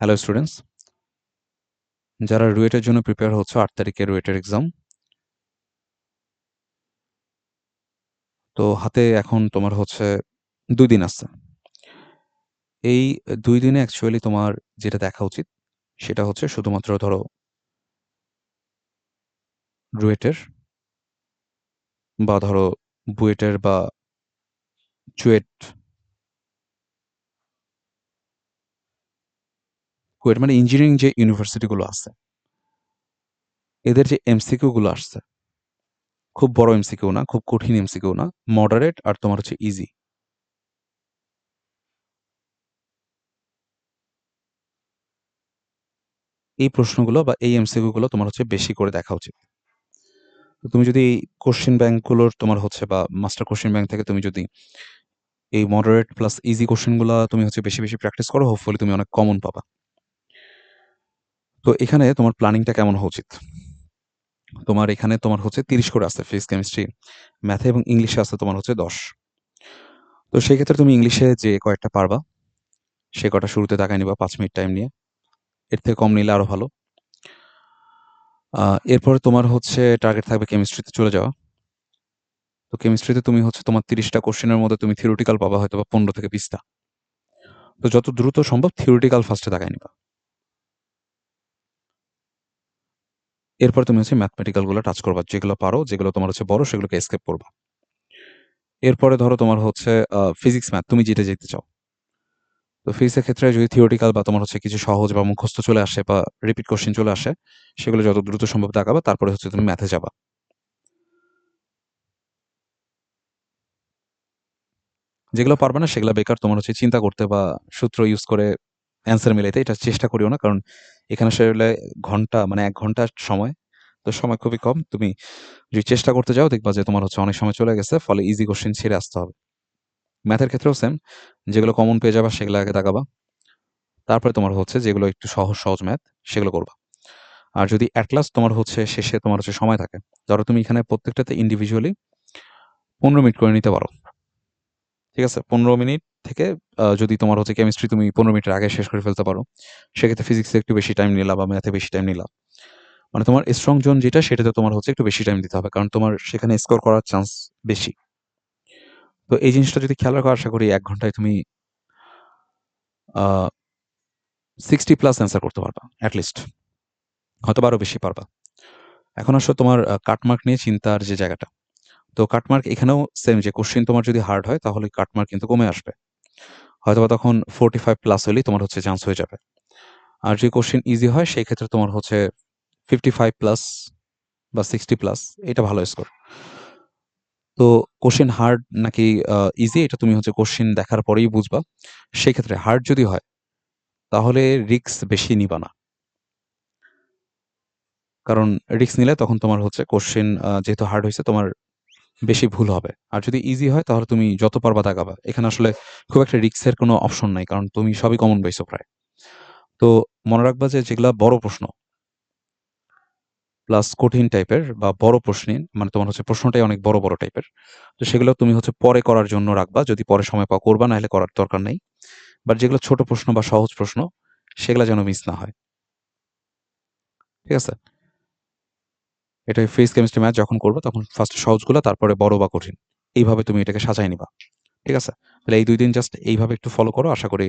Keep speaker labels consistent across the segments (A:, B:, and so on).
A: Hello students যারা রুয়েটের জন্য prepare হচ্ছে, আট তারিখে রুয়েটের এক্সাম তো হাতে এখন তোমার হচ্ছে দুই দিন আছে। এই দুই দিনে অ্যাকচুয়ালি তোমার যেটা দেখা উচিত, সেটা হচ্ছে শুধুমাত্র ধরো রুয়েটের বা ধরো বুয়েটের বা চুয়েট কুয়েট মানে ইঞ্জিনিয়ারিং যে ইউনিভার্সিটিগুলো আছে, এদের যে এমসিকিউ গুলো আসছে, খুব বড় এমসিকিউ না, খুব কঠিন এমসিকিউ না মডারেট আর তোমার হচ্ছে ইজি এই প্রশ্নগুলো বা এই এমসিকিউ গুলো তোমার হচ্ছে বেশি করে দেখা উচিত। তুমি যদি এই কোশ্চেন ব্যাংকগুলোর তোমার হচ্ছে বা মাস্টার কোশ্চেন ব্যাংক থেকে তুমি যদি এই মডারেট প্লাস ইজি কোশ্চেনগুলো তুমি হচ্ছে বেশি বেশি প্র্যাকটিস করো হোপফুলি তুমি অনেক কমন পাবা। তো এখানে তোমার প্ল্যানিংটা কেমন হওয়া উচিত? তোমার এখানে তোমার হচ্ছে তিরিশ করে আছে, ফিজিক্স, কেমিস্ট্রি, ম্যাথে এবং ইংলিশে আছে তোমার হচ্ছে দশ। তো সেই ক্ষেত্রে তুমি ইংলিশে যে কয়েকটা পারবা, সে কটা শুরুতে তাকাই নিবা, পাঁচ মিনিট টাইম নিয়ে। এর থেকে কম নিলে আরও ভালো। এরপরে তোমার হচ্ছে টার্গেট থাকবে কেমিস্ট্রিতে চলে যাওয়া। তো কেমিস্ট্রিতে তুমি হচ্ছে তোমার তিরিশটা কোশ্চেনের মধ্যে তুমি থিওরিটিক্যাল পাবা হয়তো বা পনেরো থেকে বিশটা। তো যত দ্রুত সম্ভব থিওরিটিক্যাল ফার্স্টে তাকাই নিবা। এরপর তুমি হচ্ছে ম্যাথমেটিক্যালগুলো টাচ করবা, যেগুলো পারো, যেগুলো তোমার হচ্ছে বড়, সেগুলোকে স্কেপ করবা। এরপরে ধরো তোমার হচ্ছে ফিজিক্স ম্যাথ তুমি যেটা যেতে চাও। তো ফিজিক্সের ক্ষেত্রে যদি থিওরিটিক্যাল বা তোমার হচ্ছে কিছু সহজ বা মুখস্থ চলে আসে বা রিপিট কোশ্চেন চলে আসে, সেগুলো যত দ্রুত সম্ভব দেখাবা তারপরে হচ্ছে তুমি ম্যাথে যাবা। যেগুলো পারবে না, সেগুলো বেকার তোমার হচ্ছে চিন্তা করতে বা সূত্র ইউজ করে অ্যান্সার মিলাইতে এটা চেষ্টা করিও না, কারণ এখানে আসলে ঘণ্টা মানে এক ঘণ্টা সময়, তো সময় খুবই কম। তুমি যদি চেষ্টা করতে যাও, দেখবা যে তোমার হচ্ছে অনেক সময় চলে গেছে, ফলে ইজি কোশ্চেন ছেড়ে আসতে হবে। ম্যাথের ক্ষেত্রেও সেম যেগুলো কমন পেয়ে যাবা, সেগুলো আগে তাকাবা। তারপরে তোমার হচ্ছে যেগুলো একটু সহজ সহজ ম্যাথ সেগুলো করবা। আর যদি অ্যাটলাস তোমার হচ্ছে শেষে তোমার হচ্ছে সময় থাকে, ধরো তুমি এখানে প্রত্যেকটাতে ইন্ডিভিজুয়ালি পনেরো মিনিট করে নিতে পারো। ঠিক আছে? পনেরো মিনিট থেকে যদি তোমার হচ্ছে কেমিস্ট্রি তুমি পনেরো মিনিটের আগে শেষ করে ফেলতে পারো, সেক্ষেত্রে ফিজিক্সে একটু বেশি টাইম নিলা বা ম্যাথে বেশি টাইম নিলা। মানে তোমার স্ট্রং জোন যেটা, সেটাতে তোমার হচ্ছে একটু বেশি টাইম দিতে হবে, কারণ তোমার সেখানে স্কোর করার চান্স বেশি। তো এই জিনিসটা যদি খেয়াল রাখো, আশা করি এক ঘন্টায় তুমি সিক্সটি প্লাস অ্যান্সার করতে পারবা অ্যাটলিস্ট হয়তো আরও বেশি পারবা। এখন আসলে তোমার কাটমার্ক নিয়ে চিন্তার যে জায়গাটা। তো কাটমার্ক এখানেও সেম যে কোশ্চেন তোমার যদি হার্ড হয়, তাহলে কাটমার্ক কিন্তু কমে আসবে। হয়তোবা তখন ফোর্টি ফাইভ প্লাস হলেই তোমার হচ্ছে চান্স হয়ে যাবে। আর যদি কোশ্চেন ইজি হয়, সেই ক্ষেত্রে তোমার হচ্ছে ফিফটি ফাইভ প্লাস বা সিক্সটি প্লাস এটা ভালো স্কোর তো কোশ্চেন হার্ড নাকি ইজি এটা তুমি হচ্ছে কোশ্চেন দেখার পরেই বুঝবা। সেই ক্ষেত্রে হার্ড যদি হয়, তাহলে রিক্স বেশি নিবা না। কারণ রিক্স নিলে তখন তোমার হচ্ছে কোশ্চেন যেহেতু হার্ড হয়েছে, তোমার বেশি ভুল হবে। আর যদি ইজি হয়, তাহলে তুমি যত পারবা দাগাবা এখানে আসলে খুব একটা রিস্কের কোনো অপশন নাই, কারণ তুমি সবই কমন পাইছো প্রায়। তো মনে রাখবা যে যেগুলা বড় প্রশ্ন প্লাস কঠিন টাইপের বা বড় প্রশ্নের মানে তোমার হচ্ছে প্রশ্নটাই অনেক বড় বড় টাইপের তো সেগুলো তুমি হচ্ছে পরে করার জন্য রাখবা। যদি পরে সময় পাও করবা না হলে করার দরকার নেই। বাট যেগুলো ছোট প্রশ্ন বা সহজ প্রশ্ন, সেগুলো যেন মিস না হয়। ঠিক আছে? এটা ফিজিক্স কেমিস্ট্রি ম্যাথ যখন করব, তখন ফার্স্ট সহজগুলো, তারপরে বড় বা কঠিন। এইভাবে তুমি এটাকে সাজাই নিবা। ঠিক আছে? তাহলে এই দুই দিন জাস্ট এইভাবে একটু ফলো করো, আশা করি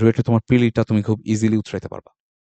A: রুয়েটে তোমার পিলিটা তুমি খুব ইজিলি উতরাইতে পারবা।